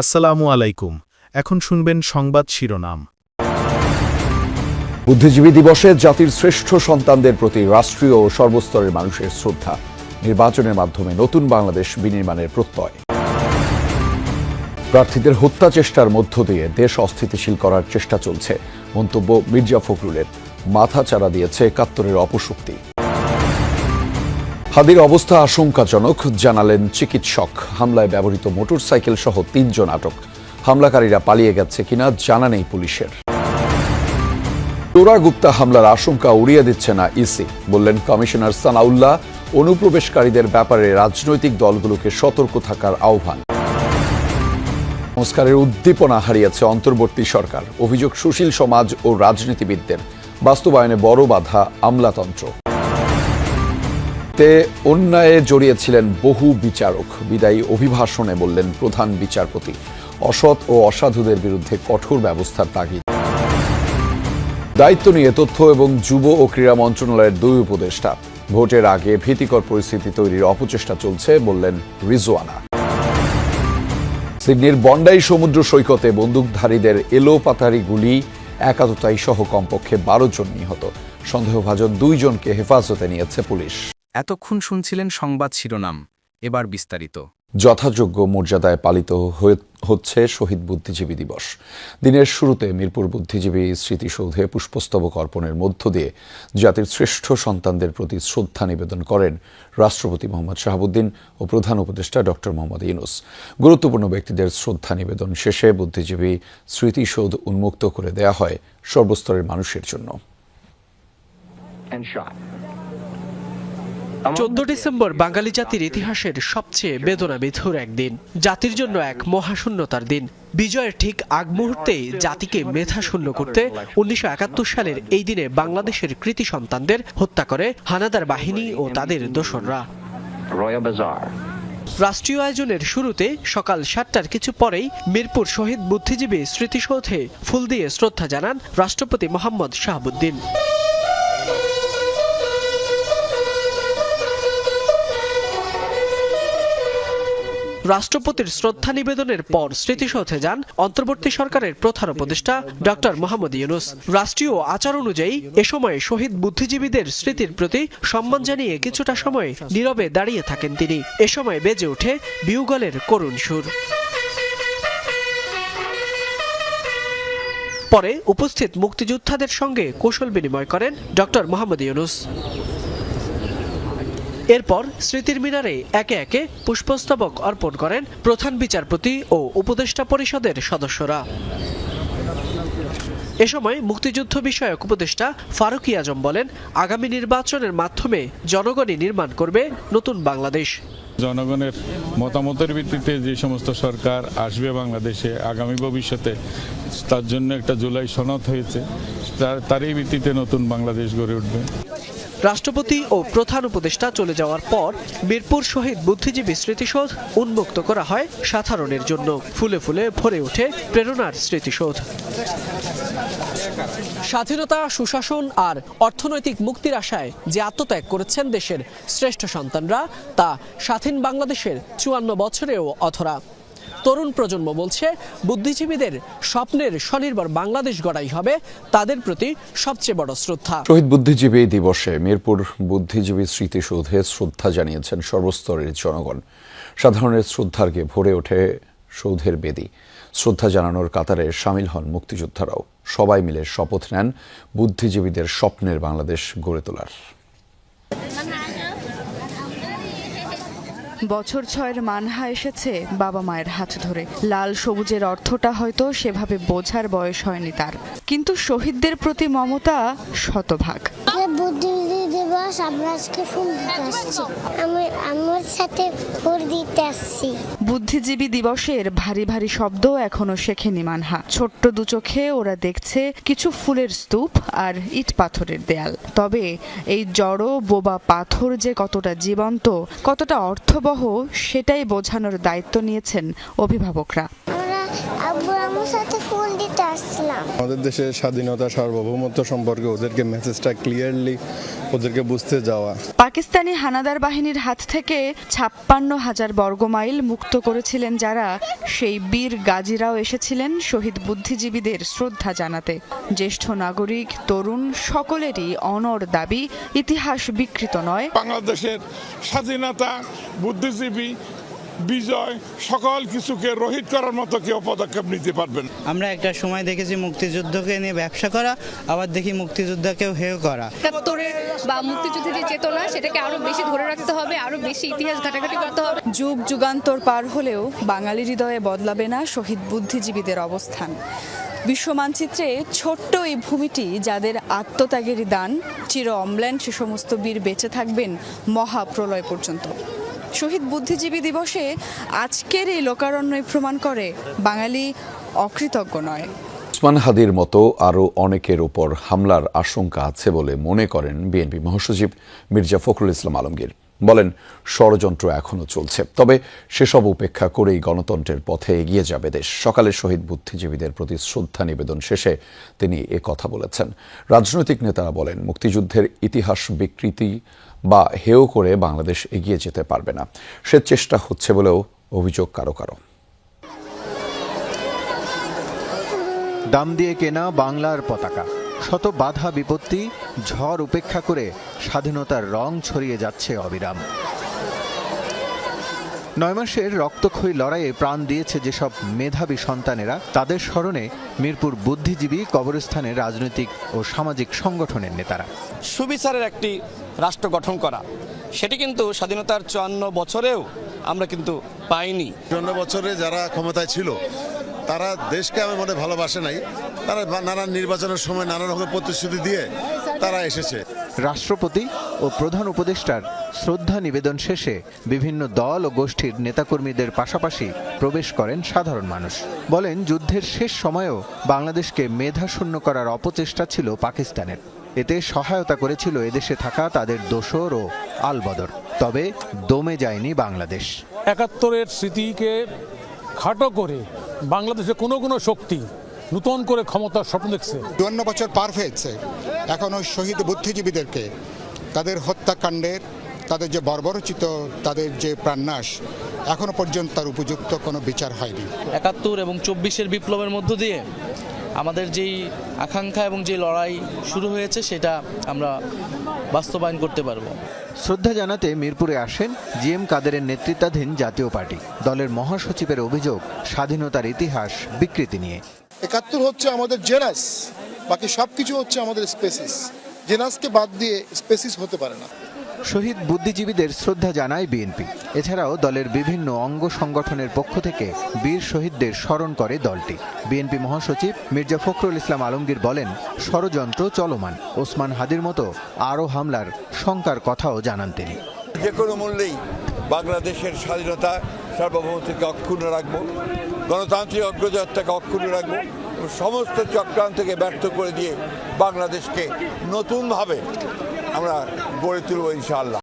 আসসালামু আলাইকুম। এখন শুনবেন সংবাদ শিরোনাম। বুদ্ধিজীবী দিবসে জাতির শ্রেষ্ঠ সন্তানদের প্রতি রাষ্ট্রীয় ও সর্বস্তরের মানুষের শ্রদ্ধা। নির্বাচনের মাধ্যমে নতুন বাংলাদেশ বিনির্মাণের প্রত্যয়। প্রার্থীদের হত্যা চেষ্টার মধ্য দিয়ে দেশ অস্থিতিশীল করার চেষ্টা চলছে। মন্তব্য মির্জা ফখরুলের। মাথা চারা দিয়েছে একাত্তরের অপশক্তি। হাদির অবস্থা আশঙ্কাজনক, জানালেন চিকিৎসক। হামলায় ব্যবহৃত মোটরসাইকেল সহ তিনজন আটক। হামলাকারীরা পালিয়ে গেছে কিনা জানা নেই পুলিশের। টোরা গুপ্তা হামলার আশঙ্কা উড়িয়ে দিচ্ছে না ইসি, বললেন কমিশনার সানাউল্লাহ, অনুপ্রবেশকারীদের ব্যাপারে রাজনৈতিক দলগুলোকে সতর্ক থাকার আহ্বান। সংস্কারের উদ্দীপনা হারিয়েছে অন্তর্বর্তী সরকার, অভিযোগ সুশীল সমাজ ও রাজনীতিবিদদের। বাস্তবায়নে বড় বাধা আমলাতন্ত্র। তে অন্যায়ে জড়িয়েছিলেন বহু বিচারক। বিদায়ী অভিভাষণে বললেন প্রধান বিচারপতি, অসৎ ও অসাধুদের বিরুদ্ধে কঠোর ব্যবস্থার তাগিদ। দায়িত্ব নিয়ে তথ্য এবং যুব ও ক্রীড়া মন্ত্রণালয়ের দুই উপদেষ্টা। ভোটের আগে ভীতিকর পরিস্থিতি তৈরির অপচেষ্টা চলছে, বললেন রিজওয়ানা। সিডনির বন্ডাই সমুদ্র সৈকতে বন্দুকধারীদের এলোপাতারি গুলি একাততাই সহ কমপক্ষে বারো জন নিহত। সন্দেহভাজন দুইজনকে হেফাজতে নিয়েছে পুলিশ। এতক্ষণ শুনছিলেন সংবাদ শিরোনাম এবার বিস্তারিত। যথাযোগ্য মর্যাদায় পালিত হয়ে- হচ্ছে শহীদ বুদ্ধিজীবী দিবস। দিনের শুরুতে মিরপুর বুদ্ধিজীবী স্মৃতিসৌধে পুষ্পস্তবক অর্পণের মধ্য দিয়ে জাতির শ্রেষ্ঠ সন্তানদের প্রতি শ্রদ্ধা নিবেদন করেন রাষ্ট্রপতি মোহাম্মদ শাহাবুদ্দিন ও প্রধান উপদেষ্টা ডক্টর মোহাম্মদ ইউনুস। গুরুত্বপূর্ণ ব্যক্তিদের শ্রদ্ধা নিবেদন শেষে বুদ্ধিজীবী স্মৃতিসৌধ উন্মুক্ত করে দেয়া হয় সর্বস্তরের মানুষের জন্য। And shot. চোদ্দ ডিসেম্বর বাঙালি জাতির ইতিহাসের সবচেয়ে বেদনা বিধুর একদিন জাতির জন্য এক মহাশূন্যতার দিন। বিজয়ের ঠিক আগ মুহূর্তেই জাতিকে মেধাশূন্য করতে উনিশশো একাত্তর সালের এই দিনে বাংলাদেশের কৃতি সন্তানদের হত্যা করে হানাদার বাহিনী ও তাদের দোসররা। রাষ্ট্রীয় আয়োজনের শুরুতে সকাল সাতটার কিছু পরেই মিরপুর শহীদ বুদ্ধিজীবী স্মৃতিসৌধে ফুল দিয়ে শ্রদ্ধা জানান রাষ্ট্রপতি মোহাম্মদ শাহাবুদ্দিন। রাষ্ট্রপতির শ্রদ্ধা নিবেদনের পর স্মৃতিসৌধে যান অন্তর্বর্তী সরকারের প্রধান উপদেষ্টা ডক্টর মোহাম্মদ ইউনুস। রাষ্ট্রীয় আচার অনুযায়ী এ সময় শহীদ বুদ্ধিজীবীদের স্মৃতির প্রতি সম্মান জানিয়ে কিছুটা সময় নীরবে দাঁড়িয়ে থাকেন তিনি। এ সময় বেজে ওঠে বিউগলের করুণ সুর। পরে উপস্থিত মুক্তিযোদ্ধাদের সঙ্গে কৌশল বিনিময় করেন ডক্টর মোহাম্মদ ইউনুস। এরপর স্মৃতির মিনারে একে একে পুষ্পস্তবক অর্পণ করেন প্রধান বিচারপতি ও উপদেষ্টা পরিষদের সদস্যরা। এ সময় মুক্তিযুদ্ধ বিষয়ক উপদেষ্টা ফারুকি আজম বলেন, আগামী নির্বাচনের মাধ্যমে জনগণই নির্মাণ করবে নতুন বাংলাদেশ। জনগণের মতামতের ভিত্তিতে যে সমস্ত সরকার আসবে বাংলাদেশে আগামী ভবিষ্যতে, তার জন্য একটা জুলাই সনদ হয়েছে, তার- তারই ভিত্তিতে নতুন বাংলাদেশ গড়ে উঠবে। রাষ্ট্রপতি ও প্রধান উপদেষ্টা চলে যাওয়ার পর বীরপুর শহীদ বুদ্ধিজীবী স্মৃতিসৌধ উন্মুক্ত করা হয় সাধারণের জন্য। ফুলে ফুলে ভরে ওঠে প্রেরণার স্মৃতিসৌধ। স্বাধীনতা, সুশাসন আর অর্থনৈতিক মুক্তির আশায় যে আত্মত্যাগ করেছেন দেশের শ্রেষ্ঠ সন্তানরা, তা স্বাধীন বাংলাদেশের চুয়ান্ন বছরেও অধরা। তরুণ প্রজন্ম বলছে, বুদ্ধিজীবীদের স্বপ্নের স্বনির্ভর বাংলাদেশ গড়াই হবে তাদের প্রতি সবচেয়ে বড় শ্রদ্ধা। শহীদ বুদ্ধিজীবী দিবসে মিরপুর বুদ্ধিজীবী স্মৃতিসৌধে শ্রদ্ধা জানিয়েছেন সর্বস্তরের জনগণ। সাধারণের শ্রদ্ধার্ঘে ভরে ওঠে সৌধের বেদি। শ্রদ্ধা জানানোর কাতারে সামিল হন মুক্তিযোদ্ধারাও। সবাই মিলে শপথ নেন বুদ্ধিজীবীদের স্বপ্নের বাংলাদেশ গড়ে তোলার। বছর ছয়ের মানহা এসেছে বাবা মায়ের হাত ধরে। লাল সবুজের অর্থটা হয়তো সেভাবে বোঝার বয়স হয়নি তার। কিন্তু শহীদদের প্রতি মমতা শতভাগ। আমরা আজকে ফুল দিতে আসছি। আমি আমার সাথে ফুল দিতে আসছি। বুদ্ধিজীবী দিবসের ভারী ভারী শব্দ এখনও শেখেনি মানহা। ছোট্ট দু চোখে ওরা দেখছে কিছু ফুলের স্তূপ আর ইট পাথরের দেয়াল। তবে এই জড় বোবা পাথর যে কতটা জীবন্ত কতটা অর্থবহ সেটাই বোঝানোর দায়িত্ব নিয়েছেন অভিভাবকরা। আমরা আব্বু আমার সাথে আসলাম। আমাদের দেশের স্বাধীনতা সার্বভৌমত্ব সম্পর্কে ওদেরকে মেসেজটা ক্লিয়ারলি ওদেরকে বুঝতে যাওয়া। পাকিস্তানি হানাদার বাহিনীর হাত থেকে ছাপ্পান্ন হাজার বর্গমাইল মুক্ত করেছিলেন যারা। সেই বীর গাজীরাও এসেছিলেন শহীদ বুদ্ধিজীবীদের শ্রদ্ধা জানাতে। জ্যেষ্ঠ নাগরিক তরুণ সকলেরই অনর দাবি ইতিহাস বিকৃত নয়। বাংলাদেশের স্বাধীনতা বুদ্ধিজীবী বিজয় সকল কিছুকে রহিত করার মতো কেউ পদক্ষেপ নিতে পারবেন আমরা একটা সময় দেখেছি মুক্তিযুদ্ধকে নিয়ে ব্যবসা করা আবার দেখি মুক্তিযোদ্ধাকেও হেয় করা। বা মুক্তিযুদ্ধের যে চেতনা সেটাকে আরও বেশি ধরে রাখতে হবে আরও বেশি ইতিহাস ঘাটাঘাটি করতে হবে। যুগ যুগান্তর পার হলেও বাঙালি হৃদয়ে বদলাবে না শহীদ বুদ্ধিজীবীদের অবস্থান। বিশ্ব মানচিত্রে ছোট্ট এই ভূমিটি যাদের আত্মত্যাগেরই দান চির অম্লান সে সমস্ত বীর বেঁচে থাকবেন মহাপ্রলয় পর্যন্ত। শহীদ বুদ্ধিজীবী দিবসে আজকের এই লোকারণ্যই প্রমাণ করে বাঙালি অকৃতজ্ঞ নয়। ওসমান হাদির মতো আরও অনেকের ওপর হামলার আশঙ্কা আছে বলে মনে করেন বিএনপি মহাসচিব মির্জা ফখরুল ইসলাম আলমগীর। বলেন, ষড়যন্ত্র এখনও চলছে। তবে সেসব উপেক্ষা করেই গণতন্ত্রের পথে এগিয়ে যাবে দেশ। সকালে শহীদ বুদ্ধিজীবীদের প্রতি শ্রদ্ধা নিবেদন শেষে তিনি এ কথা বলেছেন। রাজনৈতিক নেতারা বলেন, মুক্তিযুদ্ধের ইতিহাস বিকৃতি বা হেয় করে বাংলাদেশ এগিয়ে যেতে পারবে না। সে চেষ্টা হচ্ছে বলেও অভিযোগ কারও কারও। দাম দিয়ে কেনা বাংলার পতাকা। শত বাধা বিপত্তি ঝড় উপেক্ষা করে স্বাধীনতার রং ছড়িয়ে যাচ্ছে অবিরাম। নয় মাসের রক্তক্ষয়ী লড়াইয়ে প্রাণ দিয়েছে যেসব মেধাবী সন্তানেরা তাদের স্মরণে মিরপুর বুদ্ধিজীবী কবরস্থানের রাজনৈতিক ও সামাজিক সংগঠনের নেতারা। সুবিচারের একটি রাষ্ট্র গঠন করা সেটি কিন্তু স্বাধীনতার চুয়ান্ন বছরেও আমরা কিন্তু পাইনি। চুয়ান্ন বছরে যারা ক্ষমতায় ছিল তারা দেশকে আমি মনে ভালোবাসে নাই। তারা নানান নির্বাচনের সময় নানা রকম প্রতিশ্রুতি দিয়ে তারা এসেছে। রাষ্ট্রপতি ও প্রধান উপদেষ্টার শ্রদ্ধা নিবেদন শেষে বিভিন্ন দল ও গোষ্ঠীর নেতাকর্মীদের পাশাপাশি প্রবেশ করেন সাধারণ মানুষ। বলেন যুদ্ধের শেষ সময়েও বাংলাদেশকে মেধাশূন্য করার অপচেষ্টা ছিল পাকিস্তানের। এতে সহায়তা করেছিল এদেশে থাকা তাদের দোসর ও আলবদর। তবে দমে যায়নি বাংলাদেশ। একাত্তরের স্মৃতিকে খাটো করে বাংলাদেশে কোনো কোনো শক্তি নূতন করে ক্ষমতার স্বপ্ন দেখছে। চুয়ান্ন বছর পার হয়েছে। এখনও শহীদ বুদ্ধিজীবীদেরকে তাদের হত্যাকাণ্ডের তাদের যে বর্বরচিত তাদের যে প্রাণনাশ এখনও পর্যন্ত তার উপযুক্ত কোনো বিচার হয়নি। একাত্তর এবং চব্বিশের বিপ্লবের মধ্য দিয়ে আমাদের যেই আকাঙ্ক্ষা এবং যে লড়াই শুরু হয়েছে সেটা আমরা বাস্তবায়ন করতে পারব। শ্রদ্ধা জানাতে মিরপুরে আসেন জি এম কাদেরের নেতৃত্বাধীন জাতীয় পার্টি। দলের মহাসচিবের অভিযোগ স্বাধীনতার ইতিহাস বিকৃতি নিয়ে। একাত্তর হচ্ছে আমাদের জেনাস বাকি সব কিছু হচ্ছে আমাদের স্পেসিস। জেনাসকে বাদ দিয়ে স্পেসিস হতে পারে না। শহীদ বুদ্ধিজীবীদের শ্রদ্ধা জানায় বিএনপি। এছাড়াও দলের বিভিন্ন অঙ্গ সংগঠনের পক্ষ থেকে বীর শহীদদের স্মরণ করে দলটি। বিএনপি মহাসচিব মির্জা ফখরুল ইসলাম আলমগীর বলেন, ষড়যন্ত্র চলমান। ওসমান হাদির মতো আরও হামলার শঙ্কার কথাও জানান তিনি। যে কোনো মূল্যেই বাংলাদেশের স্বাধীনতা সার্বভৌমত্বকে অক্ষুণ্ণ রাখব, গণতান্ত্রিক অগ্রযাত্রাকে অক্ষুণ্ণ রাখব সমস্ত চক্রান্তকে ব্যর্থ করে দিয়ে বাংলাদেশকে নতুনভাবে আমরা গড়ে তুলব ইনশাআল্লাহ।